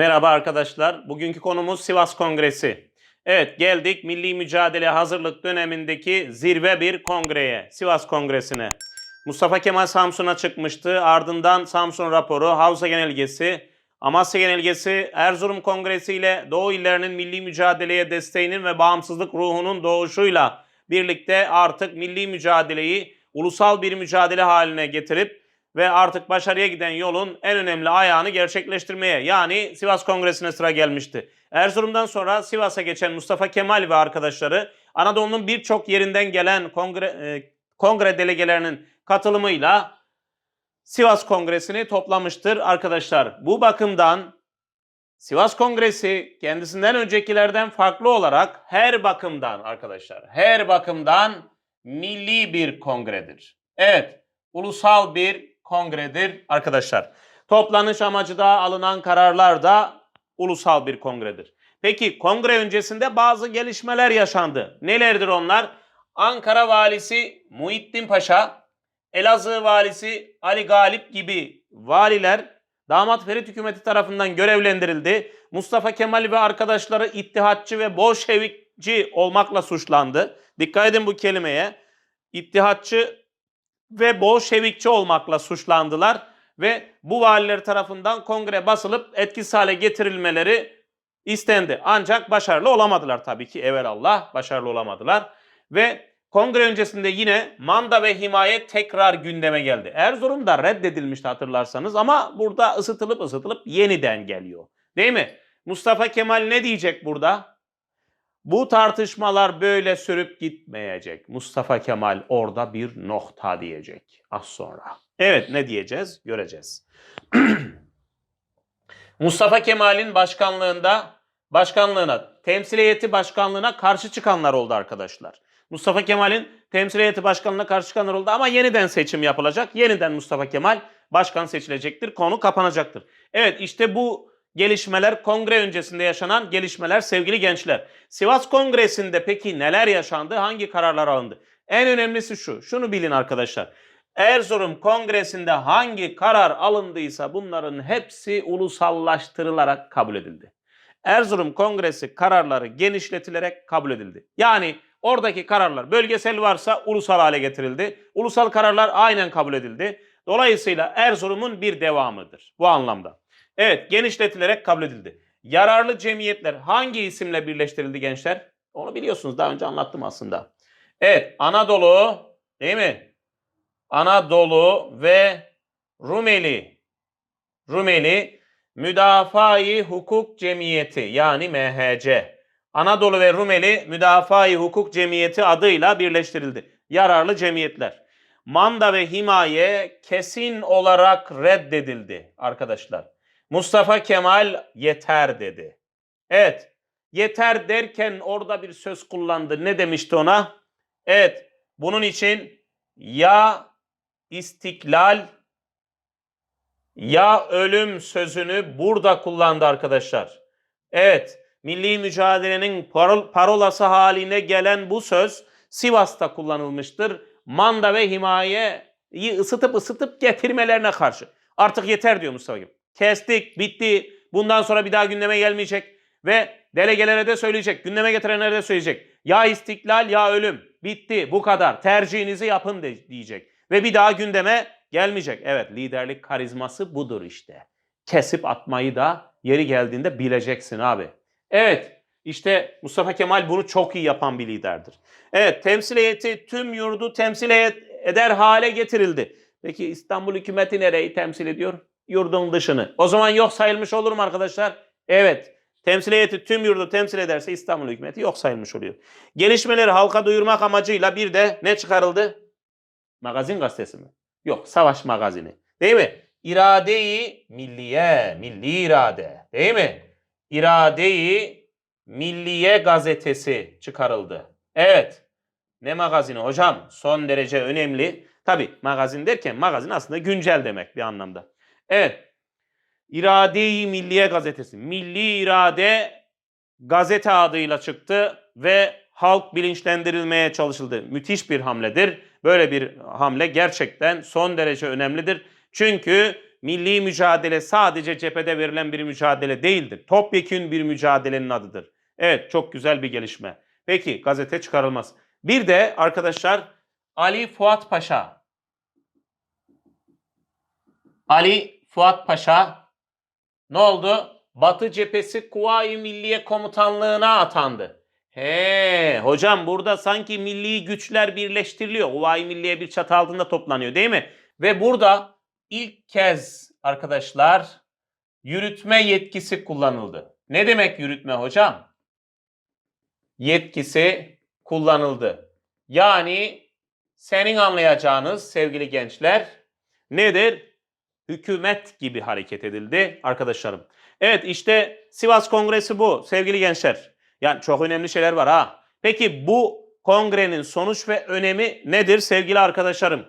Merhaba arkadaşlar. Bugünkü konumuz Sivas Kongresi. Evet geldik milli mücadele hazırlık dönemindeki zirve bir kongreye, Sivas Kongresi'ne. Mustafa Kemal Samsun'a çıkmıştı. Ardından Samsun raporu, Havza Genelgesi, Amasya Genelgesi, Erzurum Kongresi ile Doğu illerinin milli mücadeleye desteğinin ve bağımsızlık ruhunun doğuşuyla birlikte artık milli mücadeleyi ulusal bir mücadele haline getirip ve artık başarıya giden yolun en önemli ayağını gerçekleştirmeye yani Sivas Kongresi'ne sıra gelmişti. Erzurum'dan sonra Sivas'a geçen Mustafa Kemal ve arkadaşları Anadolu'nun birçok yerinden gelen kongre, e, kongre delegelerinin katılımıyla Sivas Kongresi'ni toplamıştır arkadaşlar. Bu bakımdan Sivas Kongresi kendisinden öncekilerden farklı olarak her bakımdan arkadaşlar, her bakımdan milli bir kongredir. Evet, ulusal bir kongredir arkadaşlar. Toplanış amacı da alınan kararlar da ulusal bir kongredir. Peki kongre öncesinde bazı gelişmeler yaşandı. Nelerdir onlar? Ankara valisi Muhittin Paşa, Elazığ valisi Ali Galip gibi valiler damat Ferit hükümeti tarafından görevlendirildi. Mustafa Kemal ve arkadaşları ittihatçı ve bolşevikçi olmakla suçlandı. Dikkat edin bu kelimeye. İttihatçı ve bolşevikçi olmakla suçlandılar ve bu valiler tarafından kongre basılıp etkisiz hale getirilmeleri istendi. Ancak başarılı olamadılar tabii ki evelallah başarılı olamadılar ve kongre öncesinde yine manda ve himaye tekrar gündeme geldi. Erzurum'da reddedilmişti hatırlarsanız ama burada ısıtılıp ısıtılıp yeniden geliyor. Değil mi? Mustafa Kemal ne diyecek burada? Bu tartışmalar böyle sürüp gitmeyecek. Mustafa Kemal orada bir nokta diyecek az sonra. Evet ne diyeceğiz? Göreceğiz. Mustafa Kemal'in başkanlığında başkanlığına, temsil heyeti başkanlığına karşı çıkanlar oldu arkadaşlar. Mustafa Kemal'in temsil heyeti başkanlığına karşı çıkanlar oldu ama yeniden seçim yapılacak. Yeniden Mustafa Kemal başkan seçilecektir. Konu kapanacaktır. Evet işte bu gelişmeler kongre öncesinde yaşanan gelişmeler sevgili gençler. Sivas Kongresi'nde peki neler yaşandı? Hangi kararlar alındı? En önemlisi şu. Şunu bilin arkadaşlar. Erzurum Kongresi'nde hangi karar alındıysa bunların hepsi ulusallaştırılarak kabul edildi. Erzurum Kongresi kararları genişletilerek kabul edildi. Yani oradaki kararlar bölgesel varsa ulusal hale getirildi. Ulusal kararlar aynen kabul edildi. Dolayısıyla Erzurum'un bir devamıdır bu anlamda. Evet genişletilerek kabul edildi. Yararlı cemiyetler hangi isimle birleştirildi gençler? Onu biliyorsunuz daha önce anlattım aslında. Evet Anadolu değil mi? Anadolu ve Rumeli. Rumeli Müdafaa-i Hukuk Cemiyeti yani MHC. Anadolu ve Rumeli Müdafaa-i Hukuk Cemiyeti adıyla birleştirildi. Yararlı cemiyetler. Manda ve himaye kesin olarak reddedildi arkadaşlar. Mustafa Kemal yeter dedi. Evet, yeter derken orada bir söz kullandı. Ne demişti ona? Evet, bunun için ya istiklal ya ölüm sözünü burada kullandı arkadaşlar. Evet, milli mücadelenin parol parolası haline gelen bu söz Sivas'ta kullanılmıştır. Manda ve himayeyi ısıtıp ısıtıp getirmelerine karşı. Artık yeter diyor Mustafa Kemal. Kestik, bitti. Bundan sonra bir daha gündeme gelmeyecek. Ve delegelere de söyleyecek, gündeme getirenlere de söyleyecek. Ya istiklal ya ölüm. Bitti, bu kadar. Tercihinizi yapın de, diyecek. Ve bir daha gündeme gelmeyecek. Evet, liderlik karizması budur işte. Kesip atmayı da yeri geldiğinde bileceksin abi. Evet, işte Mustafa Kemal bunu çok iyi yapan bir liderdir. Evet, temsil heyeti tüm yurdu temsil eder hale getirildi. Peki İstanbul hükümeti nereyi temsil ediyor? Yurdun dışını. O zaman yok sayılmış olur mu arkadaşlar? Evet. Temsil heyeti tüm yurdu temsil ederse İstanbul hükümeti yok sayılmış oluyor. Gelişmeleri halka duyurmak amacıyla bir de ne çıkarıldı? Magazin gazetesi mi? Yok, savaş magazini. Değil mi? İradeyi milliye, milli irade. Değil mi? İradeyi milliye gazetesi çıkarıldı. Evet. Ne magazini hocam? Son derece önemli. Tabi magazin derken magazin aslında güncel demek bir anlamda. Evet. İrade-i Milliye gazetesi. Milli İrade gazete adıyla çıktı ve halk bilinçlendirilmeye çalışıldı. Müthiş bir hamledir. Böyle bir hamle gerçekten son derece önemlidir. Çünkü milli mücadele sadece cephede verilen bir mücadele değildir. Topyekün bir mücadelenin adıdır. Evet çok güzel bir gelişme. Peki gazete çıkarılmaz. Bir de arkadaşlar Ali Fuat Paşa. Ali Fuat Paşa ne oldu? Batı Cephesi Kuvayi Milliye Komutanlığı'na atandı. He, hocam burada sanki milli güçler birleştiriliyor. Kuvayi Milliye bir çatı altında toplanıyor değil mi? Ve burada ilk kez arkadaşlar yürütme yetkisi kullanıldı. Ne demek yürütme hocam? Yetkisi kullanıldı. Yani senin anlayacağınız sevgili gençler nedir? Hükümet gibi hareket edildi arkadaşlarım. Evet işte Sivas Kongresi bu sevgili gençler. Yani çok önemli şeyler var ha. Peki bu kongrenin sonuç ve önemi nedir sevgili arkadaşlarım?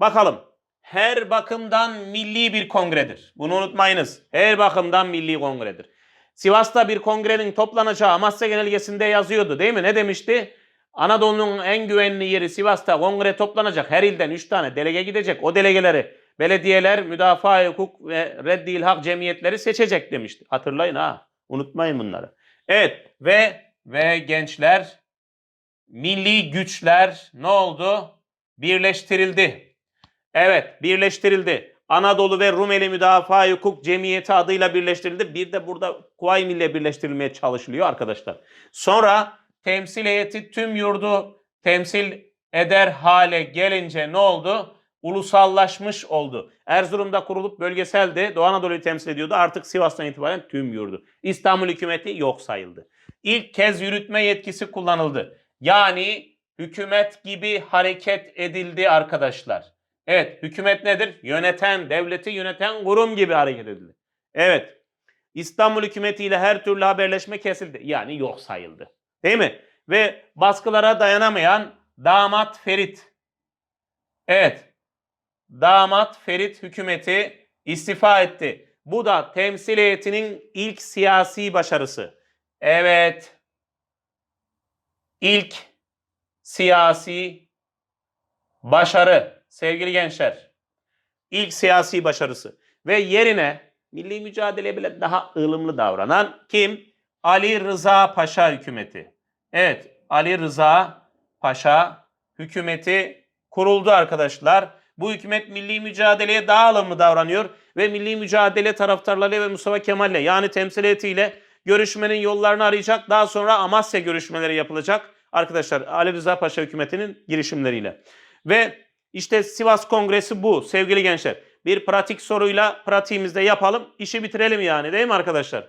Bakalım. Her bakımdan milli bir kongredir. Bunu unutmayınız. Her bakımdan milli kongredir. Sivas'ta bir kongrenin toplanacağı Amasya Genelgesi'nde yazıyordu değil mi? Ne demişti? Anadolu'nun en güvenli yeri Sivas'ta kongre toplanacak. Her ilden 3 tane delege gidecek. O delegeleri belediyeler, müdafaa hukuk ve reddi hak cemiyetleri seçecek demişti. Hatırlayın ha. Unutmayın bunları. Evet ve ve gençler milli güçler ne oldu? Birleştirildi. Evet birleştirildi. Anadolu ve Rumeli Müdafaa Hukuk Cemiyeti adıyla birleştirildi. Bir de burada Kuvayi Milliye birleştirilmeye çalışılıyor arkadaşlar. Sonra temsil heyeti tüm yurdu temsil eder hale gelince ne oldu? Ulusallaşmış oldu. Erzurum'da kurulup bölgeseldi. Doğu Anadolu'yu temsil ediyordu. Artık Sivas'tan itibaren tüm yurdu. İstanbul hükümeti yok sayıldı. İlk kez yürütme yetkisi kullanıldı. Yani hükümet gibi hareket edildi arkadaşlar. Evet, hükümet nedir? Yöneten, devleti yöneten kurum gibi hareket edildi. Evet, İstanbul hükümetiyle her türlü haberleşme kesildi. Yani yok sayıldı. Değil mi? Ve baskılara dayanamayan damat Ferit. Evet, damat Ferit hükümeti istifa etti. Bu da temsil heyetinin ilk siyasi başarısı. Evet, ilk siyasi başarı sevgili gençler. İlk siyasi başarısı ve yerine milli mücadele bile daha ılımlı davranan kim? Ali Rıza Paşa hükümeti. Evet, Ali Rıza Paşa hükümeti kuruldu arkadaşlar. Bu hükümet milli mücadeleye daha ılımlı davranıyor ve milli mücadele taraftarları ve Mustafa Kemal'le yani temsiliyetiyle görüşmenin yollarını arayacak. Daha sonra Amasya görüşmeleri yapılacak. Arkadaşlar Ali Rıza Paşa hükümetinin girişimleriyle. Ve işte Sivas Kongresi bu sevgili gençler. Bir pratik soruyla pratiğimizde yapalım. işi bitirelim yani değil mi arkadaşlar?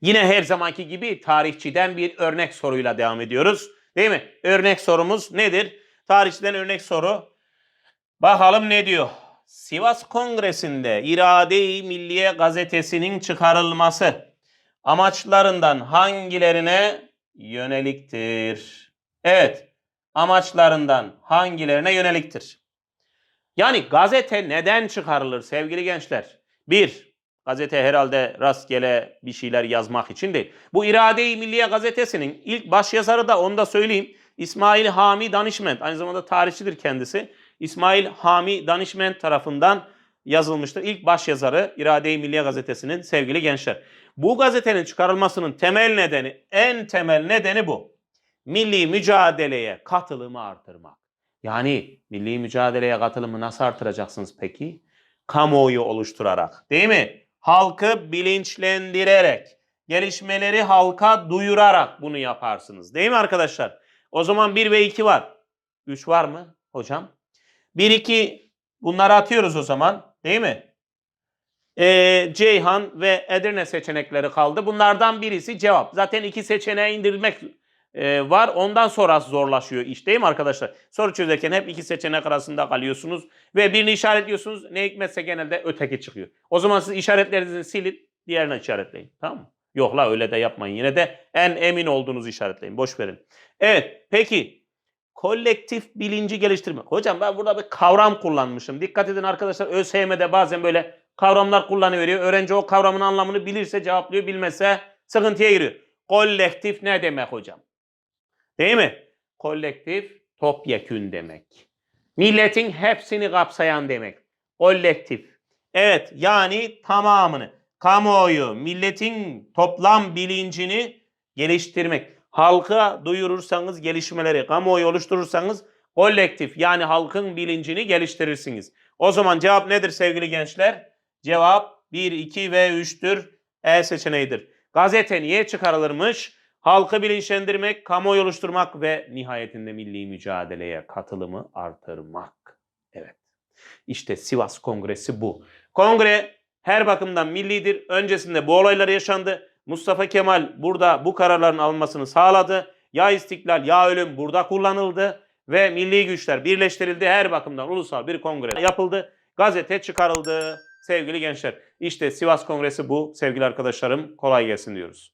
Yine her zamanki gibi tarihçiden bir örnek soruyla devam ediyoruz. Değil mi? Örnek sorumuz nedir? Tarihçiden örnek soru. Bakalım ne diyor? Sivas Kongresi'nde İrade-i Milliye gazetesinin çıkarılması amaçlarından hangilerine yöneliktir? Evet, amaçlarından hangilerine yöneliktir? Yani gazete neden çıkarılır sevgili gençler? Bir, gazete herhalde rastgele bir şeyler yazmak için değil. Bu İrade-i Milliye gazetesinin ilk başyazarı da onu da söyleyeyim. İsmail Hami Danişment, aynı zamanda tarihçidir kendisi. İsmail Hami Danişment tarafından yazılmıştır. İlk başyazarı İrade-i Milliye gazetesinin sevgili gençler. Bu gazetenin çıkarılmasının temel nedeni, en temel nedeni bu. Milli mücadeleye katılımı artırmak. Yani milli mücadeleye katılımı nasıl artıracaksınız peki? Kamuoyu oluşturarak, değil mi? Halkı bilinçlendirerek, gelişmeleri halka duyurarak bunu yaparsınız. Değil mi arkadaşlar? O zaman 1 ve 2 var. 3 var mı hocam? 1 2 bunları atıyoruz o zaman, değil mi? Ee, Ceyhan ve Edirne seçenekleri kaldı. Bunlardan birisi cevap. Zaten iki seçeneğe indirilmek e, var. Ondan sonra zorlaşıyor iş değil mi arkadaşlar? Soru çözerken hep iki seçenek arasında kalıyorsunuz ve birini işaretliyorsunuz. Ne hikmetse genelde öteki çıkıyor. O zaman siz işaretlerinizi silin, diğerini işaretleyin. Tamam mı? Yok la öyle de yapmayın. Yine de en emin olduğunuzu işaretleyin. Boş verin. Evet peki kolektif bilinci geliştirmek. Hocam ben burada bir kavram kullanmışım. Dikkat edin arkadaşlar ÖSYM'de bazen böyle kavramlar kullanıveriyor. Öğrenci o kavramın anlamını bilirse cevaplıyor, bilmezse sıkıntıya giriyor. Kolektif ne demek hocam? Değil mi? Kolektif topyekün demek. Milletin hepsini kapsayan demek. Kolektif. Evet yani tamamını. Kamuoyu, milletin toplam bilincini geliştirmek. Halka duyurursanız gelişmeleri, kamuoyu oluşturursanız kolektif yani halkın bilincini geliştirirsiniz. O zaman cevap nedir sevgili gençler? Cevap 1, 2 ve 3'tür. E seçeneğidir. Gazete niye çıkarılırmış? Halkı bilinçlendirmek, kamuoyu oluşturmak ve nihayetinde milli mücadeleye katılımı artırmak. Evet. İşte Sivas Kongresi bu. Kongre her bakımdan millidir. Öncesinde bu olaylar yaşandı. Mustafa Kemal burada bu kararların alınmasını sağladı. Ya istiklal ya ölüm burada kullanıldı ve milli güçler birleştirildi. Her bakımdan ulusal bir kongre yapıldı. Gazete çıkarıldı sevgili gençler. İşte Sivas Kongresi bu sevgili arkadaşlarım. Kolay gelsin diyoruz.